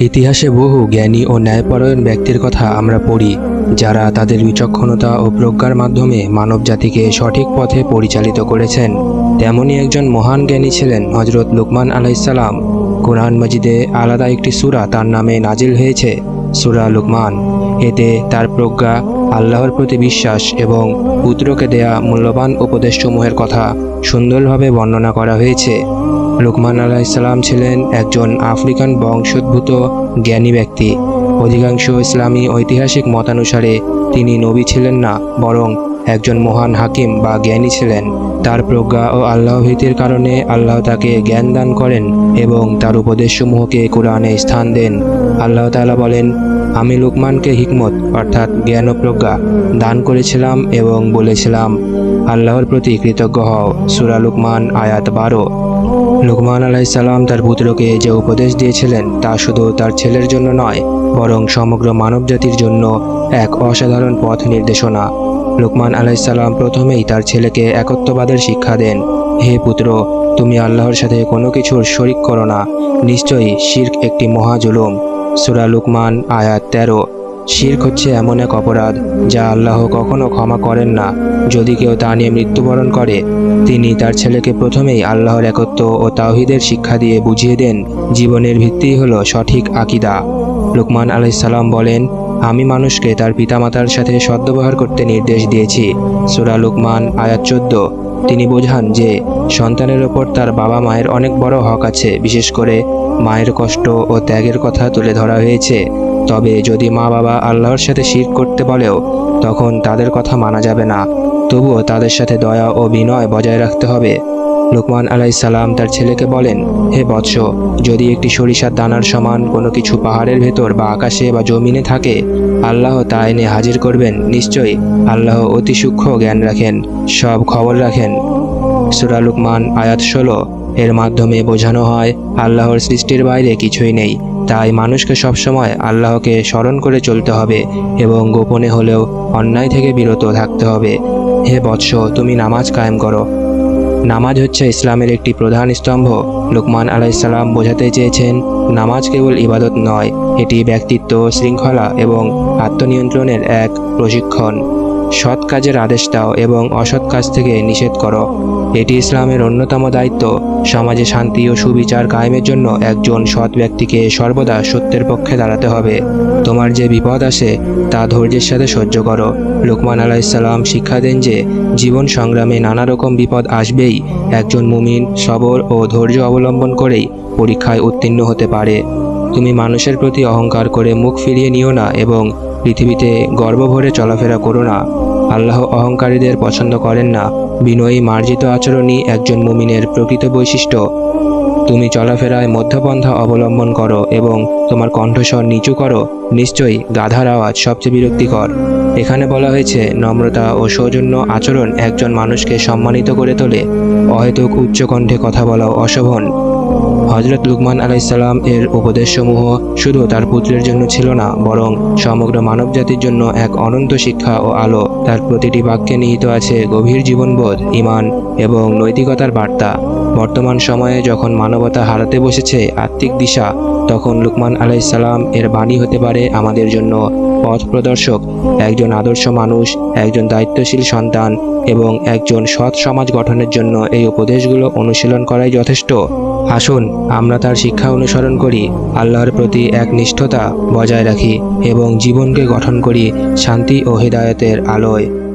ইতিহাসে বহু জ্ঞানী ও ন্যায়পরায়ণ ব্যক্তির কথা আমরা পড়ি, যারা তাদের বিচক্ষণতা ও প্রজ্ঞার মাধ্যমে মানবজাতিকে সঠিক পথে পরিচালিত করেছেন। তেমনই একজন মহান জ্ঞানী ছিলেন হজরত লুকমান আলাইসাল্লাম কোরআন মজিদে আলাদা একটি সুরা তার নামে নাজিল হয়েছে, সুরা লুকমান। এতে তার প্রজ্ঞা, আল্লাহর প্রতি বিশ্বাস এবং পুত্রকে দেয়া মূল্যবান উপদেশসমূহের কথা সুন্দরভাবে বর্ণনা করা হয়েছে। লুকমান আলাইসাল্লাম ছিলেন একজন আফ্রিকান বংশোদ্ভূত জ্ঞানী ব্যক্তি। অধিকাংশ ইসলামী ঐতিহাসিক মতানুসারে তিনি নবী ছিলেন না, বরং একজন মহান হাকিম বা জ্ঞানী ছিলেন। তার প্রজ্ঞা ও আল্লাহ ভীতির কারণে আল্লাহ তাকে জ্ঞান দান করেন এবং তার উপদেশসমূহকে কোরআনে স্থান দেন। আল্লাহ তাআলা বলেন, আমি লুকমানকে হিকমত, অর্থাৎ জ্ঞান ও প্রজ্ঞা, দান করেছিলাম এবং বলেছিলাম, আল্লাহর প্রতি কৃতজ্ঞ হও। সুরা লুকমান আয়াত বারো। লুকমান আলাইসাল্লাম তার পুত্রকে যে উপদেশ দিয়েছিলেন তা শুধু তার ছেলের জন্য নয়, বরং সমগ্র মানবজাতির জন্য এক অসাধারণ পথ নির্দেশনা। লুকমান আলাইসাল্লাম প্রথমেই তার ছেলেকে একত্ববাদের শিক্ষা দেন, হে পুত্র, তুমি আল্লাহর সাথে কোনো কিছুর শরিক করো না, নিশ্চয়ই শির্ক একটি মহা জুলুম। সুরা লুকমান, আয়াত তেরো। শির্ক হচ্ছে এমন এক অপরাধ যা আল্লাহ কখনো ক্ষমা করেন না। যদি কেউ তা নিয়ে মৃত্যুবরণ করে তিনি তার ছেলেকে প্রথমেই আল্লাহর একত্ব ও তাওহিদের শিক্ষা দিয়ে বুঝিয়ে দেন, জীবনের ভিত্তি হল সঠিক আকিদা। লুকমান আলাইসাল্লাম বলেন, আমি মানুষকে তার পিতামাতার সাথে সদ্ব্যবহার করতে নির্দেশ দিয়েছি। সুরা লুকমান, আয়াত চোদ্দ। তিনি বোঝান যে, সন্তানের ওপর তার বাবা মায়ের অনেক বড় হক আছে, বিশেষ করে মায়ের কষ্ট ও ত্যাগের কথা তুলে ধরা হয়েছে। তবে যদি মা বাবা আল্লাহর সাথে শির করতে বলেও, তখন তাদের কথা মানা যাবে না। তবুও তাদের সাথে দয়া ও বিনয় বজায় রাখতে হবে। লুকমান আলাইসাল্লাম তার ছেলেকে বলেন, হে বৎস, যদি একটি সরিষার দানার সমান কোনো কিছু পাহাড়ের ভেতর বা আকাশে বা জমিনে থাকে, আল্লাহ তা এনে হাজির করবেন। নিশ্চয়ই আল্লাহ অতি সূক্ষ্ম জ্ঞান রাখেন, সব খবর রাখেন। সুরা লুকমান, আয়াত ষোলো। এর মাধ্যমে বোঝানো হয়, আল্লাহর সৃষ্টির বাইরে কিছুই নেই। তাই মানুষকে সবসময় আল্লাহকে স্মরণ করে চলতে হবে এবং গোপনে হলেও অন্যায় থেকে বিরত থাকতে হবে। হে বৎস, তুমি নামাজ কায়েম করো। নামাজ হচ্ছে ইসলামের একটি প্রধান স্তম্ভ। লুকমান আলাইসাল্লাম বোঝাতে চেয়েছেন, নামাজ কেবল ইবাদত নয়, এটি ব্যক্তিত্ব, শৃঙ্খলা এবং আত্মনিয়ন্ত্রণের এক প্রশিক্ষণ। সৎ কাজের আদেশ দাও এবং অসৎ কাজ থেকে নিষেধ করো। এটি ইসলামের অন্যতম দায়িত্ব। সমাজে শান্তি ও সুবিচার কায়েমের জন্য একজন সৎ ব্যক্তিকে সর্বদা সত্যের পক্ষে দাঁড়াতে হবে। তোমার যে বিপদ আসে, তা ধৈর্যের সাথে সহ্য করো। লুকমান আলাইসাল্লাম শিক্ষা দেন যে, জীবন সংগ্রামে নানা রকম বিপদ আসবেই। একজন মুমিন সবর ও ধৈর্য অবলম্বন করেই পরীক্ষায় উত্তীর্ণ হতে পারে। তুমি মানুষের প্রতি অহংকার করে মুখ ফিরিয়ে নিও না এবং পৃথিবীতে গর্ব ভরে চলাফেরা করো না। আল্লাহ অহংকারীদের পছন্দ করেন না। বিনয়ী মার্জিত আচরণই একজন মুমিনের প্রকৃত বৈশিষ্ট্য। তুমি চলাফেরায় মধ্যপন্থা অবলম্বন করো এবং তোমার কণ্ঠস্বর নিচু করো, নিশ্চয়ই গাধার আওয়াজ সবচেয়ে বিরক্তিকর। এখানে বলা হয়েছে, নম্রতা ও সৌজন্য আচরণ একজন মানুষকে সম্মানিত করে তোলে। অহেতুক উচ্চকণ্ঠে কথা বলাও অশোভন। হজরত লুকমান আলাইসাল্লাম এর উপদেশসমূহ শুধু তার পুত্রের জন্য ছিল না, বরং সমগ্র মানব জাতির জন্য এক অনন্ত শিক্ষা ও আলো। তার প্রতিটি বাক্যে নিহিত আছে গভীর জীবনবোধ ইমান এবং নৈতিকতার বার্তা। বর্তমান সময়ে যখন মানবতা হারাতে বসেছে আত্মিক দিশা, তখন লুকমান আলাইসাল্লাম এর বাণী হতে পারে আমাদের জন্য পথ প্রদর্শক একজন আদর্শ মানুষ, একজন দায়িত্বশীল সন্তান এবং একজন সৎ সমাজ গঠনের জন্য এই উপদেশগুলো অনুশীলন করাই যথেষ্ট। আসুন, আমরা তার শিক্ষা অনুসরণ করি, আল্লাহর প্রতি এক নিষ্ঠতা বজায় রাখি এবং জীবনকে গঠন করি শান্তি ও হৃদায়তের আলোয়।